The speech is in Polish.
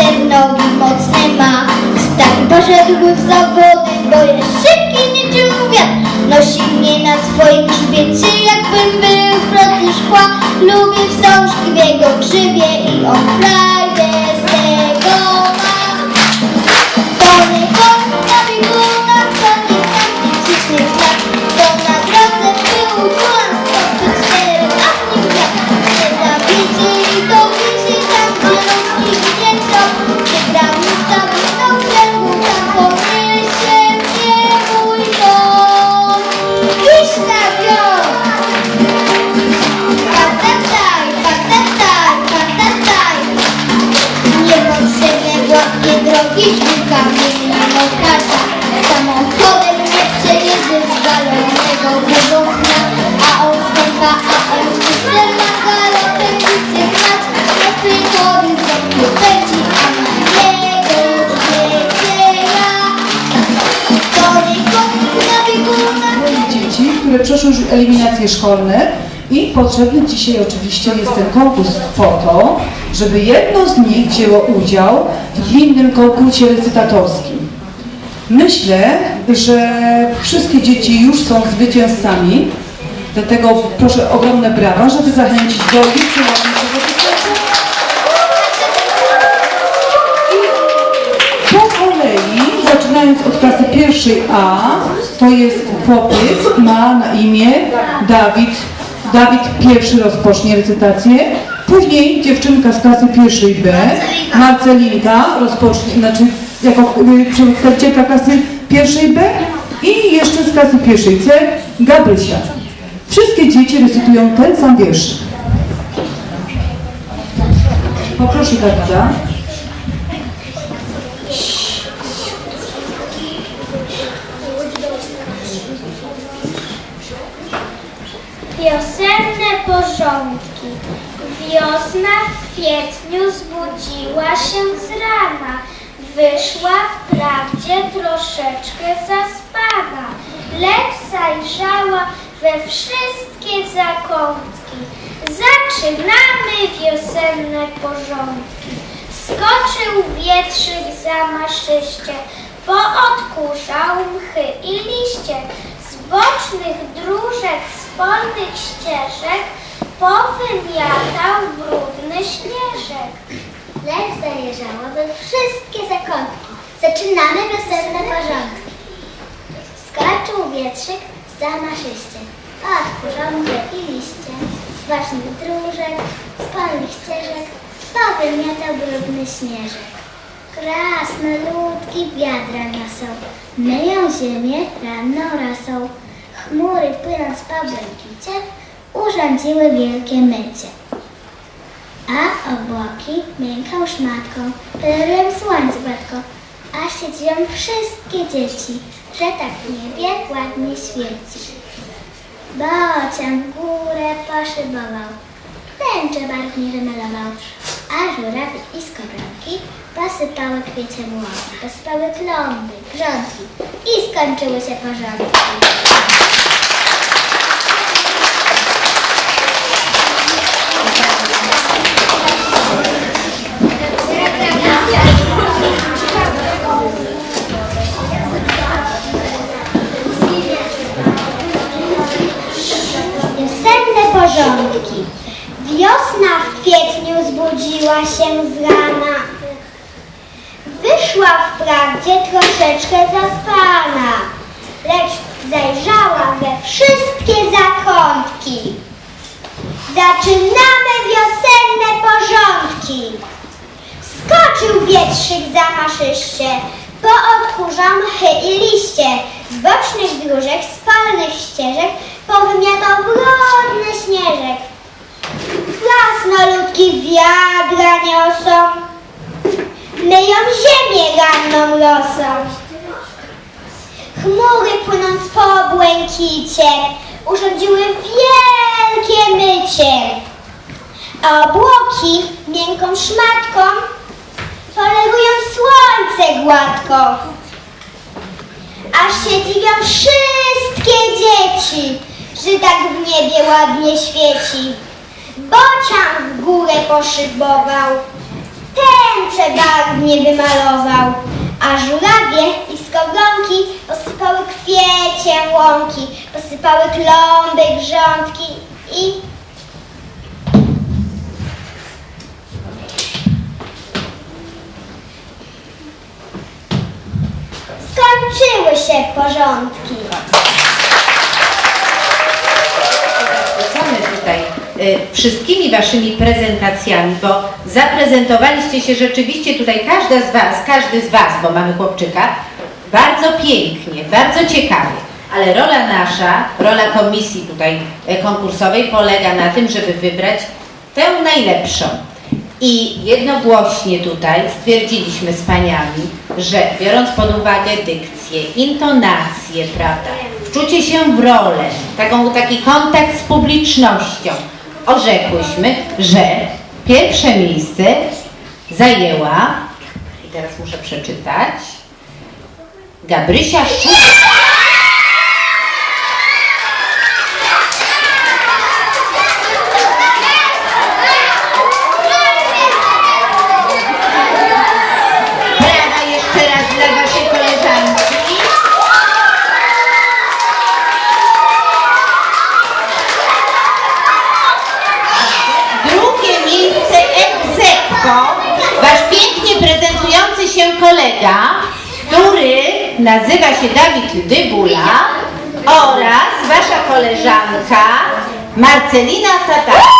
Te nogi mocne ma. Tak doszedł w zawody Bo jest szybki niczym wiatr Nosi mnie na swoim grzbiecie Jakbym był w szkła. Lubię wstążki w jego grzybie I on Kilka miliona kasa Samochodem nie przejedzie zwalonego górą A on stąpa, a on chce na galopem widzę grać Na przychody sobie pędzi, a na świecie ja To nie kot na biegunach dzieci, które przeszły już eliminacje szkolne i potrzebny dzisiaj oczywiście jest ten konkurs po to, żeby jedno z nich wzięło udział w innym konkursie recytatorskim. Myślę, że wszystkie dzieci już są zwycięzcami, dlatego proszę ogromne brawa, żeby zachęcić do kolei, zaczynając od klasy pierwszej A, to jest chłopiec, ma na imię Dawid. Dawid pierwszy rozpocznie recytację. Później dziewczynka z klasy pierwszej B, Marcelinka, rozpocznie, znaczy jako y, przedstawicielka klasy pierwszej B i jeszcze z klasy pierwszej C, Gabrysia. Wszystkie dzieci recytują ten sam wiersz. Poproszę Dawida. Wiosenne porządki. Wiosna w kwietniu zbudziła się z rana. Wyszła wprawdzie troszeczkę zaspana, lecz zajrzała we wszystkie zakątki. Zaczynamy wiosenne porządki. Skoczył wietrzyk zamaszyście, poodkurzał mchy i liście. Z bocznych dróżek, polnych ścieżek powymiatał brudny śnieżek. Lecz zajrzała we wszystkie zakątki. Zaczynamy wiosenne porządki. Skoczył wietrzyk zamaszyście, odkurzał mchy i liście. Z bocznych dróżek, z polnych ścieżek powymiatał brudny śnieżek. Krasnoludki wiadra niosą, myją ziemię ranną rosą. Chmury płynąc po błękicie, urządziły wielkie mycie. A obłoki miękką szmatką, pelerem słońce gładko, a siedzią wszystkie dzieci, że tak w niebie ładnie świeci. Bocian w górę poszybował, tęcze barwnie remalował, a żurawie i skowronki posypały kwieciem łąki, posypały klomby, grządki i skończyły się porządki. Wiosna w kwietniu zbudziła się z rana. Wyszła wprawdzie troszeczkę zaspana, lecz zajrzała we wszystkie zakątki. Zaczynamy wiosenne porządki. Skoczył wietrzyk zamaszyście, poodkurzał mchy i liście. Z bocznych dróżek, z palnych ścieżek powymiatał brudny śnieżek. Krasnoludki wiadra niosą, myją ziemię ranną rosą. Chmury płynąc po błękicie urządziły wielkie mycie, a obłoki miękką szmatką polerują słońce gładko. Aż się dziwią wszystkie dzieci, że tak w niebie ładnie świeci bocian w górę poszybował, tęczę barwnie wymalował, a żurawie i skowronki posypały kwiecie łąki, posypały klomby, grządki i... Skończyły się porządki. Wszystkimi waszymi prezentacjami, bo zaprezentowaliście się rzeczywiście tutaj każda z was, każdy z was, bo mamy chłopczyka, bardzo pięknie, bardzo ciekawie. Ale rola nasza, rola komisji tutaj e, konkursowej polega na tym, żeby wybrać tę najlepszą. I jednogłośnie tutaj stwierdziliśmy z paniami, że biorąc pod uwagę dykcję, intonację, prawda, wczucie się w rolę, taką, taki kontakt z publicznością, orzekłyśmy, że pierwsze miejsce zajęła, i teraz muszę przeczytać, Gabrysia Szuk. Się kolega, który nazywa się Dawid Dybula oraz wasza koleżanka Marcelina Tatarska.